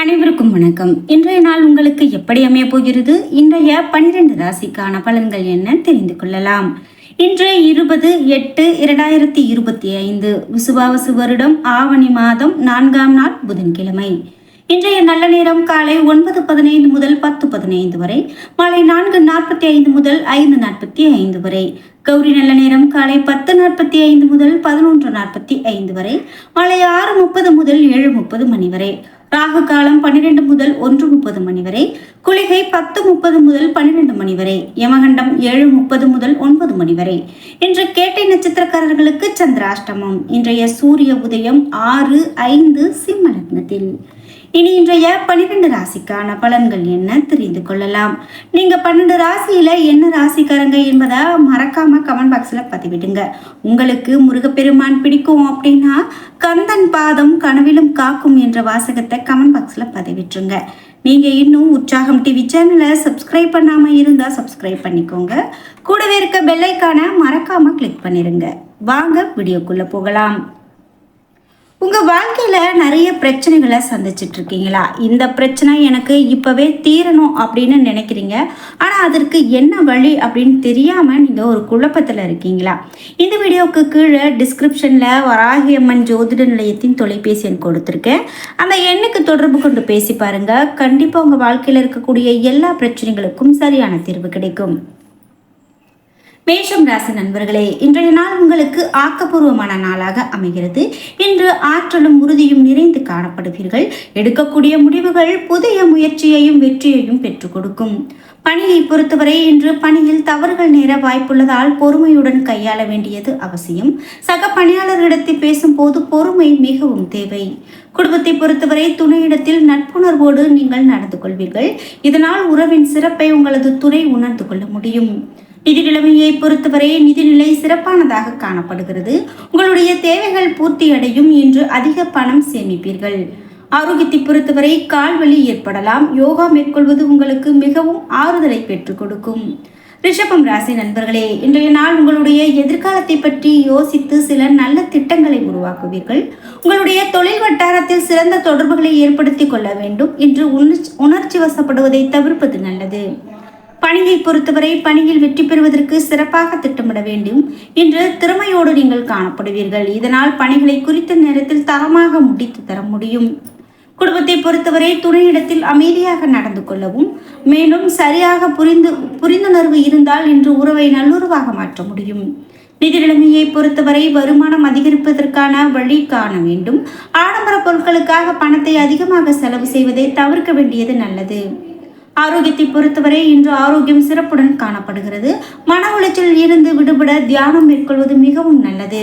அனைவருக்கும் வணக்கம். இன்றைய நாள் உங்களுக்கு எப்படி அமைய போகிறது? இன்றைய பனிரெண்டு ராசிக்கான பலன்கள் என்ன தெரிந்து கொள்ளலாம். இன்று இருபது எட்டு இரண்டாயிரத்தி இருபத்தி ஐந்து. விசுவாவசு வருடம் ஆவணி மாதம் நான்காம் நாள் புதன்கிழமை. இன்றைய நல்ல நேரம் காலை ஒன்பது பதினைந்து முதல் பத்து பதினைந்து வரை மாலை நான்கு நாற்பத்தி ஐந்து முதல் ஐந்து நாற்பத்தி ஐந்து வரை கௌரி நல்ல நேரம் காலை பத்து நாற்பத்தி ஐந்து முதல் பதினொன்று நாற்பத்தி ஐந்து வரை மாலை ஆறு முப்பது முதல் ஏழு முப்பது மணி வரை. ராகு காலம் பன்னிரெண்டு முதல் ஒன்று முப்பது மணி வரை குளிகை பத்து முப்பது முதல் பன்னிரெண்டு மணி வரை யமகண்டம் ஏழு முப்பது முதல் ஒன்பது மணி வரை. இன்று கேட்டை நட்சத்திரக்காரர்களுக்கு சந்திராஷ்டமம். இன்றைய சூரிய உதயம் ஆறு ஐந்து சிம்ம லக்னத்தில். இனி இன்றைய பன்னிரெண்டு ராசிக்கான பலன்கள் என்ன தெரிந்து கொள்ளலாம். நீங்க பன்னெண்டு ராசியில என்ன ராசிக்காரங்க என்பதை மறக்காம கமெண்ட் பாக்ஸ்ல பதிவிடுங்க. உங்களுக்கு முருகப்பெருமான் பிடிக்கும் அப்படின்னா கந்தன் பாதம் கனவிலும் காக்கும் என்ற வாசகத்தை கமெண்ட் பாக்ஸ்ல பதிவிட்டுருங்க. நீங்க இன்னும் உற்சாகம் டிவி சேனலை சப்ஸ்கிரைப் பண்ணாம இருந்தா சப்ஸ்கிரைப் பண்ணிக்கோங்க. கூடவே இருக்க பெல்லைக்கான மறக்காம கிளிக் பண்ணிருங்க. வாங்க வீடியோக்குள்ள போகலாம். உங்கள் வாழ்க்கையில் நிறைய பிரச்சனைகளை சந்திச்சிட்டு இருக்கீங்களா? இந்த பிரச்சனை எனக்கு இப்போவே தீரணும் அப்படின்னு நினைக்கிறீங்க. ஆனால் அதற்கு என்ன வழி அப்படின்னு தெரியாமல் நீங்கள் ஒரு குழப்பத்தில் இருக்கீங்களா? இந்த வீடியோவுக்கு கீழே டிஸ்கிரிப்ஷனில் வராகி அம்மன் ஜோதிட நிலையத்தின் தொலைபேசி எண் கொடுத்துருக்கேன். அந்த எண்ணுக்கு தொடர்பு கொண்டு பேசி பாருங்கள் கண்டிப்பாக உங்கள் வாழ்க்கையில் இருக்கக்கூடிய எல்லா பிரச்சனைகளுக்கும் சரியான தீர்வு கிடைக்கும். மேஷம் ராசி நண்பர்களே இன்றைய நாள் உங்களுக்கு ஆக்கப்பூர்வமான நாளாக அமைகிறது. இன்று ஆற்றலும் உறுதியும் நிறைந்து காணப்படுவீர்கள். எடுக்கக்கூடிய முடிவுகள் புதிய முயற்சியையும் வெற்றியையும் பெற்றுக் கொடுக்கும். பணியை பொறுத்தவரை இன்று பணியில் தவறுகள் நேர வாய்ப்புள்ளதால் பொறுமையுடன் கையாள வேண்டியது அவசியம். சக பணியாளர்களிடத்தில் பேசும்போது பொறுமை மிகவும் தேவை. குடும்பத்தை பொறுத்தவரை துணையிடத்தில் நட்புணர்வோடு நீங்கள் நடந்து கொள்வீர்கள். இதனால் உறவின் சிறப்பை உங்களது துறை உணர்ந்து கொள்ள முடியும். நிதி நிலைமையை பொறுத்தவரை நிதிநிலை சிறப்பானதாக காணப்படுகிறது. உங்களுடைய தேவைகள் பூர்த்தி அடையும் இன்று அதிக பணம் சேமிப்பீர்கள். ஆரோக்கியத்தை பொறுத்தவரை கால்வலி ஏற்படலாம். யோகா மேற்கொள்வது உங்களுக்கு மிகவும் ஆறுதலை பெற்றுக் கொடுக்கும். ரிஷபம் ராசி நண்பர்களே இன்றைய நாள் உங்களுடைய எதிர்காலத்தை பற்றி யோசித்து சில நல்ல திட்டங்களை உருவாக்குவீர்கள். உங்களுடைய தொழில் வட்டாரத்தில் சிறந்த தொடர்புகளை ஏற்படுத்திக் கொள்ள வேண்டும் என்று உணர்ச்சி வசப்படுவதை தவிர்ப்பது நல்லது. பணியை பொறுத்தவரை பணியில் வெற்றி பெறுவதற்கு சிறப்பாக திட்டமிட வேண்டும் என்று திறமையோடு நீங்கள் காணப்படுவீர்கள். இதனால் பணிகளை குறித்த நேரத்தில் தரமாக முடித்து தர முடியும். குடும்பத்தை பொறுத்தவரை துணையிடத்தில் அமைதியாக நடந்து கொள்ளவும் மேலும் சரியாக புரிந்து புரிந்துணர்வு இருந்தால் இன்று உறவை நல்லுறவாக மாற்ற முடியும். நிதி நிலைமையை பொறுத்தவரை வருமானம் அதிகரிப்பதற்கான வழி காண வேண்டும். ஆடம்பர பொருட்களுக்காக பணத்தை அதிகமாக செலவு செய்வதை தவிர்க்க வேண்டியது நல்லது. ஆரோக்கியத்தை பொறுத்தவரை இன்று ஆரோக்கியம் சிறப்புடன் காணப்படுகிறது. மன உளைச்சலில் இருந்து விடுபட தியானம் மேற்கொள்வது மிகவும் நல்லது.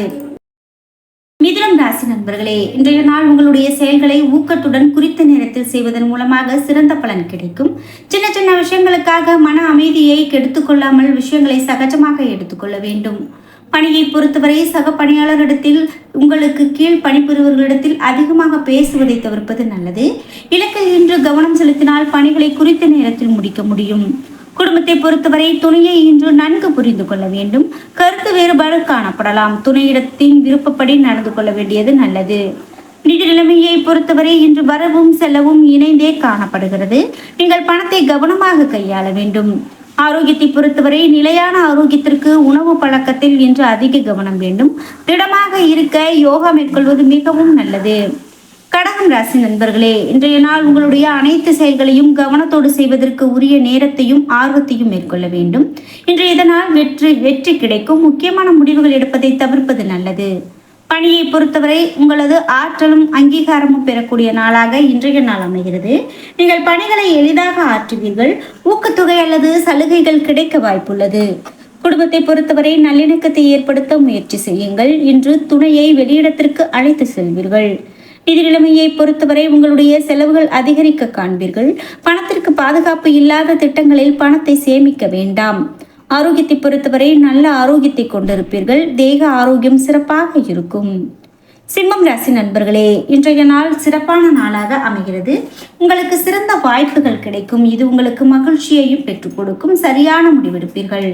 மிதுனம் ராசி நண்பர்களே இன்றைய நாள் உங்களுடைய செயல்களை ஊக்கத்துடன் குறித்த நேரத்தில் செய்வதன் மூலமாக சிறந்த பலன் கிடைக்கும். சின்ன சின்ன விஷயங்களுக்காக மன அமைதியை கெடுத்துக்கொள்ளாமல் விஷயங்களை சகஜமாக எடுத்துக்கொள்ள வேண்டும். பணியை பொறுத்தவரை சக பணியாளரிடத்தில் உங்களுக்கு கீழ் பணிபுரிவர்களிடத்தில் அதிகமாக பேசுவதை தவிர்ப்பது நல்லது. இலக்கில் இன்று கவனம் செலுத்தினால் பணிகளை குறித்த நேரத்தில் முடிக்க முடியும். குடும்பத்தை பொறுத்தவரை துணையை இன்று நன்கு புரிந்து கொள்ள வேண்டும். கருத்து வேறுபாடு காணப்படலாம். துணையிடத்தின் விருப்பப்படி நடந்து கொள்ள வேண்டியது நல்லது. நிதி நிலைமையை பொறுத்தவரை இன்று வரவும் செல்லவும் இணைந்தே காணப்படுகிறது. நீங்கள் பணத்தை கவனமாக கையாள வேண்டும். ஆரோக்கியத்தை பொறுத்தவரை நிலையான ஆரோக்கியத்திற்கு உணவு பழக்கத்தில் இன்று அதிக கவனம் வேண்டும். திடமாக இருக்க யோகா மேற்கொள்வது மிகவும் நல்லது. கடகம் ராசி நண்பர்களே இன்றைய நாள் உங்களுடைய அனைத்து செயல்களையும் கவனத்தோடு செய்வதற்கு உரிய நேரத்தையும் ஆர்வத்தையும் மேற்கொள்ள வேண்டும். இன்று இதனால் வெற்றி வெற்றி கிடைக்கும். முக்கியமான முடிவுகள் எடுப்பதை தவிர்ப்பது நல்லது. பணியை பொறுத்தவரை உங்களது ஆற்றலும் அங்கீகாரமும் பெறக்கூடிய நாளாக இன்றைய நாள் அமைகிறது. நீங்கள் பணிகளை எளிதாக ஆற்றுவீர்கள். ஊக்கத்தொகை அல்லது சலுகைகள் கிடைக்க வாய்ப்புள்ளது. குடும்பத்தை பொறுத்தவரை நல்லிணக்கத்தை ஏற்படுத்த முயற்சி செய்யுங்கள். இன்று துணையை வெளியிடத்திற்கு அழைத்து செல்வீர்கள். நிதி நிலைமையை பொறுத்தவரை உங்களுடைய செலவுகள் அதிகரிக்க காண்பீர்கள். பணத்திற்கு பாதுகாப்பு இல்லாத திட்டங்களில் பணத்தை சேமிக்க வேண்டாம். ஆரோக்கியத்தை பொறுத்தவரை நல்ல ஆரோக்கியத்தை கொண்டிருப்பீர்கள். தேக ஆரோக்கியம் சிறப்பாக இருக்கும். சிம்மம் ராசி நண்பர்களே இன்றைய நாள் சிறப்பான நாளாக அமைகிறது. உங்களுக்கு சிறந்த வாய்ப்புகள் கிடைக்கும். இது உங்களுக்கு மகிழ்ச்சியையும் பெற்றுக் கொடுக்கும். சரியான முடிவெடுப்பீர்கள்.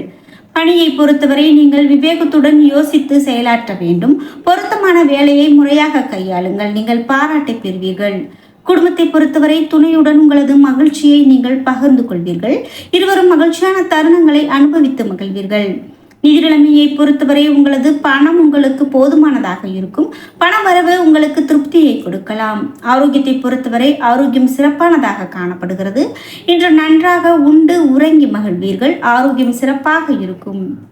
பணியை பொறுத்தவரை நீங்கள் விவேகத்துடன் யோசித்து செயலாற்ற வேண்டும். பொருத்தமான வேலையை முறையாக கையாளுங்கள். நீங்கள் பாராட்டை பெறுவீர்கள். குடும்பத்தை பொறுத்தவரை துணையுடன் உங்களது மகிழ்ச்சியை நீங்கள் பகிர்ந்து கொள்வீர்கள். இருவரும் மகிழ்ச்சியான தருணங்களை அனுபவித்து மகிழ்வீர்கள். நிதிநிலைமையை பொறுத்தவரை உங்களது பணம் உங்களுக்கு போதுமானதாக இருக்கும். பண வரவு உங்களுக்கு திருப்தியை கொடுக்கலாம். ஆரோக்கியத்தை பொறுத்தவரை ஆரோக்கியம் சிறப்பானதாக காணப்படுகிறது. இன்று நன்றாக உண்டு உறங்கி மகிழ்வீர்கள். ஆரோக்கியம் சிறப்பாக இருக்கும்.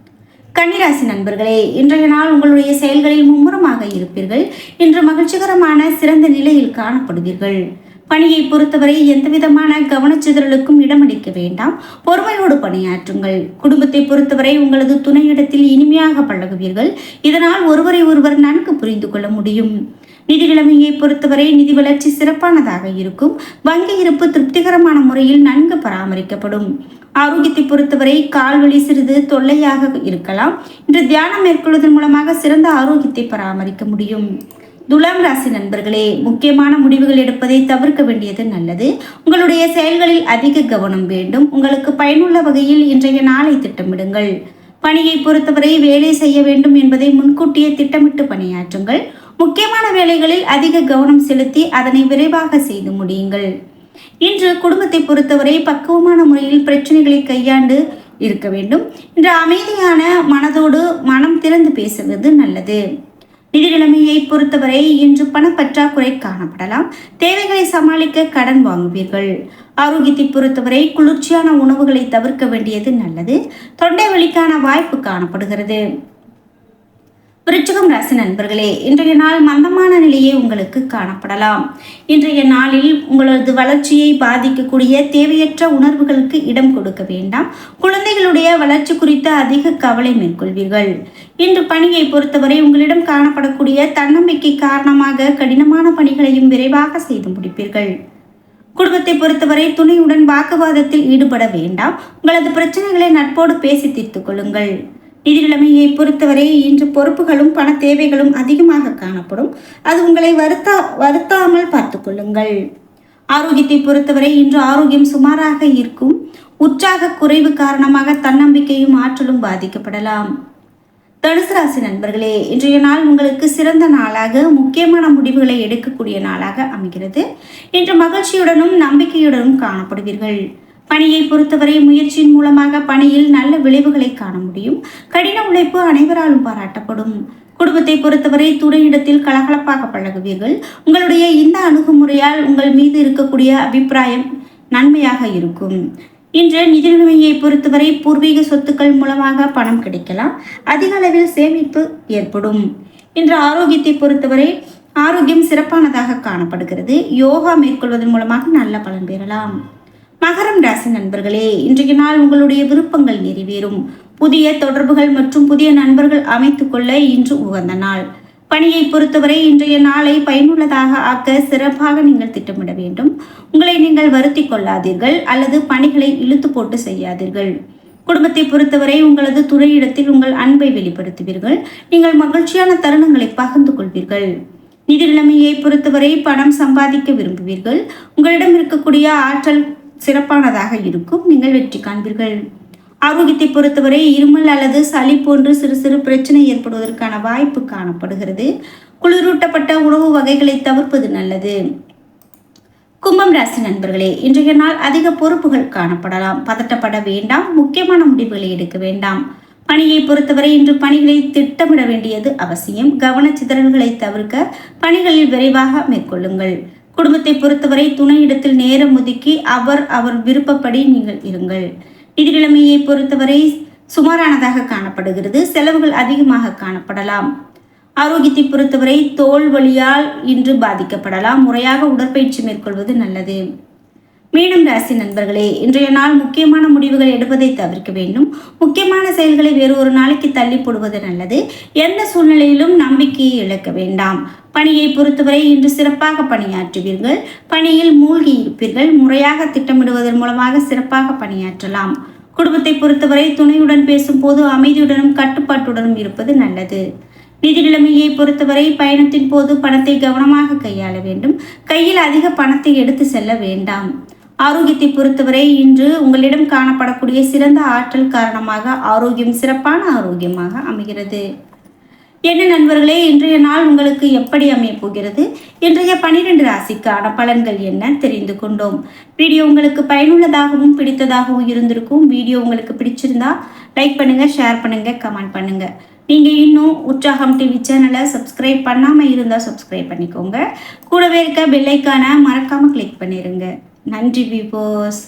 கன்னிராசி நண்பர்களே இன்றைய நாள் உங்களுடைய செயல்களில் மும்முரமாக இருப்பீர்கள். இன்று மகிழ்ச்சிகரமான சிறந்த நிலையில் காணப்படுவீர்கள். பணியை பொறுத்தவரை எந்தவிதமான கவனச்சிதறலுக்கும் இடமளிக்க வேண்டாம். பொறுமையோடு பணியாற்றுங்கள். குடும்பத்தை பொறுத்தவரை உங்களது துணையிடத்தில் இனிமையாக பழகுவீர்கள். இதனால் ஒருவரை ஒருவர் நன்கு புரிந்து கொள்ள முடியும். நிதி நிலைமையை பொறுத்தவரை நிதி வளர்ச்சி சிறப்பானதாக இருக்கும். வங்கி இருப்பு திருப்திகரமான முறையில் நன்கு பராமரிக்கப்படும். ஆரோக்கியத்தை பொறுத்தவரை கால்வழி சிறிது தொல்லையாக இருக்கலாம். இன்று தியானம் மேற்கொள்வதன் மூலமாக சிறந்த ஆரோக்கியத்தை பராமரிக்க முடியும். துலாம் ராசி நண்பர்களே முக்கியமான முடிவுகள் எடுப்பதை தவிர்க்க வேண்டியது நல்லது. உங்களுடைய செயல்களில் அதிக கவனம் வேண்டும். உங்களுக்கு பயனுள்ள வகையில் இன்றைய நாளை திட்டமிடுங்கள். பணியை பொறுத்தவரை வேலை செய்ய வேண்டும் என்பதை முன்கூட்டியே திட்டமிட்டு பணியாற்றுங்கள். முக்கியமான வேலைகளில் அதிக கவனம் செலுத்தி அதனை விரைவாக செய்து முடியுங்கள். இன்று குடும்பத்தை பொறுத்தவரை பக்குவமான முறையில் பிரச்சனைகளை கையாண்டு இருக்க வேண்டும். இன்று அமைதியான மனதோடு மனம் திறந்து பேசுவது நல்லது. நிதிநிலைமையை பொறுத்தவரை இன்று பணப்பற்றாக்குறை காணப்படலாம். தேவைகளை சமாளிக்க கடன் வாங்குவீர்கள். ஆரோக்கியத்தை பொறுத்தவரை குளிர்ச்சியான உணவுகளை தவிர்க்க வேண்டியது நல்லது. தொண்டை வலிக்கான வாய்ப்பு காணப்படுகிறது. விருச்சகம் ராசி நண்பர்களே இன்றைய நாள் மந்தமான நிலையே உங்களுக்கு காணப்படலாம். இன்றைய நாளில் உங்களது வளர்ச்சியை பாதிக்கக்கூடிய தேவையற்ற உணர்வுகளுக்கு இடம் கொடுக்க வேண்டாம். குழந்தைகளுடைய வளர்ச்சி குறித்த அதிக கவலை மேற்கொள்வீர்கள். இன்று பணியை பொறுத்தவரை உங்களிடம் காணப்படக்கூடிய தன்னம்பிக்கை காரணமாக கடினமான பணிகளையும் விரைவாக செய்து முடிப்பீர்கள். குடும்பத்தை பொறுத்தவரை துணையுடன் வாக்குவாதத்தில் ஈடுபட வேண்டாம். உங்களது பிரச்சனைகளை நட்போடு பேசி தீர்த்துக் கொள்ளுங்கள். நிதி நிலைமையை பொறுத்தவரை இன்று பொறுப்புகளும் பண தேவைகளும் அதிகமாக காணப்படும். அது உங்களை வருத்தா வருத்தாமல் பார்த்துக்கொள்ளுங்கள் ஆரோக்கியத்தை பொறுத்தவரை இன்று ஆரோக்கியம் சுமாராக இருக்கும். உற்சாக குறைவு காரணமாக தன்னம்பிக்கையும் ஆற்றலும் பாதிக்கப்படலாம். தனுசு ராசி நண்பர்களே இன்றைய நாள் உங்களுக்கு சிறந்த நாளாக முக்கியமான முடிவுகளை எடுக்கக்கூடிய நாளாக அமைகிறது. இன்று மகிழ்ச்சியுடனும் நம்பிக்கையுடனும் காணப்படுவீர்கள். பணியை பொறுத்தவரை முயற்சியின் மூலமாக பணியில் நல்ல விளைவுகளை காண முடியும். கடின உழைப்பு அனைவராலும் பாராட்டப்படும். குடும்பத்தை பொறுத்தவரை துணையிடத்தில் கலகலப்பாக பழகுவீர்கள். உங்களுடைய இந்த அணுகுமுறையால் உங்கள் மீது இருக்கக்கூடிய அபிப்பிராயம் நன்மையாக இருக்கும். இன்று நிதி நிலைமையை பொறுத்தவரை பூர்வீக சொத்துக்கள் மூலமாக பணம் கிடைக்கலாம். அதிக அளவில் சேமிப்பு ஏற்படும். இன்று ஆரோக்கியத்தை பொறுத்தவரை ஆரோக்கியம் சிறப்பானதாக காணப்படுகிறது. யோகா மேற்கொள்வதன் மூலமாக நல்ல பலன் பெறலாம். மகரம் ராசி நண்பர்களே இன்றைய நாள் உங்களுடைய விருப்பங்கள் நிறைவேறும். புதிய தொடர்புகள் மற்றும் புதிய நண்பர்கள் அமைத்துக் கொள்ள இன்று உகந்த நாள். பணியை பொறுத்தவரை இன்றைய நாளை பயனுள்ளதாக ஆக்க சிறப்பாக நீங்கள் திட்டமிட வேண்டும். உங்களை நீங்கள் வருத்தி கொள்ளாதீர்கள் அல்லது பணிகளை இழுத்து போட்டு செய்யாதீர்கள். குடும்பத்தை பொறுத்தவரை உங்களது துறையிடத்தில் உங்கள் அன்பை வெளிப்படுத்துவீர்கள். நீங்கள் மகிழ்ச்சியான தருணங்களை பகிர்ந்து கொள்வீர்கள். நிதி நிலைமையை பொறுத்தவரை பணம் சம்பாதிக்க விரும்புவீர்கள். உங்களிடம் இருக்கக்கூடிய ஆற்றல் சிறப்பானதாக இருக்கும். நீங்கள் வெற்றி காண்பீர்கள். ஆரோக்கியத்தை பொறுத்தவரை இருமல் அல்லது சளி போன்று சிறு சிறு பிரச்சனை ஏற்படுவதற்கான வாய்ப்பு காணப்படுகிறது. குளிரூட்டப்பட்ட உணவு வகைகளை தவிர்ப்பது நல்லது. கும்பம் ராசி நண்பர்களே இன்றைய நாள் அதிக பொறுப்புகள் காணப்படலாம். பதட்டப்பட வேண்டாம். முக்கியமான முடிவுகளை எடுக்க வேண்டாம். பணியை பொறுத்தவரை இன்று பணிகளை திட்டமிட வேண்டியது அவசியம். கவனச்சிதறல்களை தவிர்க்க பணிகளில் விரைவாக மேற்கொள்ளுங்கள். குடும்பத்தை பொறுத்தவரை துணையிடத்தில் நேரம் ஒதுக்கி அவர் அவர் விருப்பப்படி நீங்கள் இருங்கள். நிதிக்கிழமையை பொறுத்தவரை சுமாரானதாக காணப்படுகிறது. செலவுகள் அதிகமாக காணப்படலாம். ஆரோக்கியத்தை பொறுத்தவரை தோல் வழியால் இன்று பாதிக்கப்படலாம். முறையாக உடற்பயிற்சி மேற்கொள்வது நல்லது. மீண்டும் ராசி நண்பர்களே இன்றைய நாள் முக்கியமான முடிவுகள் எடுப்பதை தவிர்க்க வேண்டும். முக்கியமான செயல்களை வேறு ஒரு நாளைக்கு தள்ளி போடுவது நல்லது. எந்த சூழ்நிலையிலும் நம்பிக்கையை இழக்க வேண்டாம். பணியை பொறுத்தவரை இன்று சிறப்பாக பணியாற்றுவீர்கள். பணியில் மூழ்கி இருப்பீர்கள். முறையாக திட்டமிடுவதன் மூலமாக சிறப்பாக பணியாற்றலாம். குடும்பத்தை பொறுத்தவரை துணையுடன் பேசும்போது அமைதியுடனும் கட்டுப்பாட்டுடனும் இருப்பது நல்லது. நிதி நிலைமையை பொறுத்தவரை பயணத்தின் போது பணத்தை கவனமாக கையாள வேண்டும். கையில் அதிக பணத்தை எடுத்து செல்ல வேண்டாம். ஆரோக்கியத்தை பொறுத்தவரை இன்று உங்களிடம் காணப்படக்கூடிய சிறந்த ஆற்றல் காரணமாக ஆரோக்கியம் சிறப்பான ஆரோக்கியமாக அமைகிறது. என்ன நண்பர்களே இன்றைய நாள் உங்களுக்கு எப்படி அமைய போகிறது? இன்றைய பனிரெண்டு ராசிக்கான பலன்கள் என்ன தெரிந்து கொண்டோம். வீடியோ உங்களுக்கு பயனுள்ளதாகவும் பிடித்ததாகவும் இருந்திருக்கும். வீடியோ உங்களுக்கு பிடிச்சிருந்தா லைக் பண்ணுங்க ஷேர் பண்ணுங்க கமெண்ட் பண்ணுங்க. நீங்க இன்னும் உற்சாகம் டிவி சேனலை சப்ஸ்கிரைப் பண்ணாம இருந்தா சப்ஸ்கிரைப் பண்ணிக்கோங்க. கூடவே இருக்க பெல்லைக்கான மறக்காம கிளிக் பண்ணிருங்க. நன்றி விபோஸ்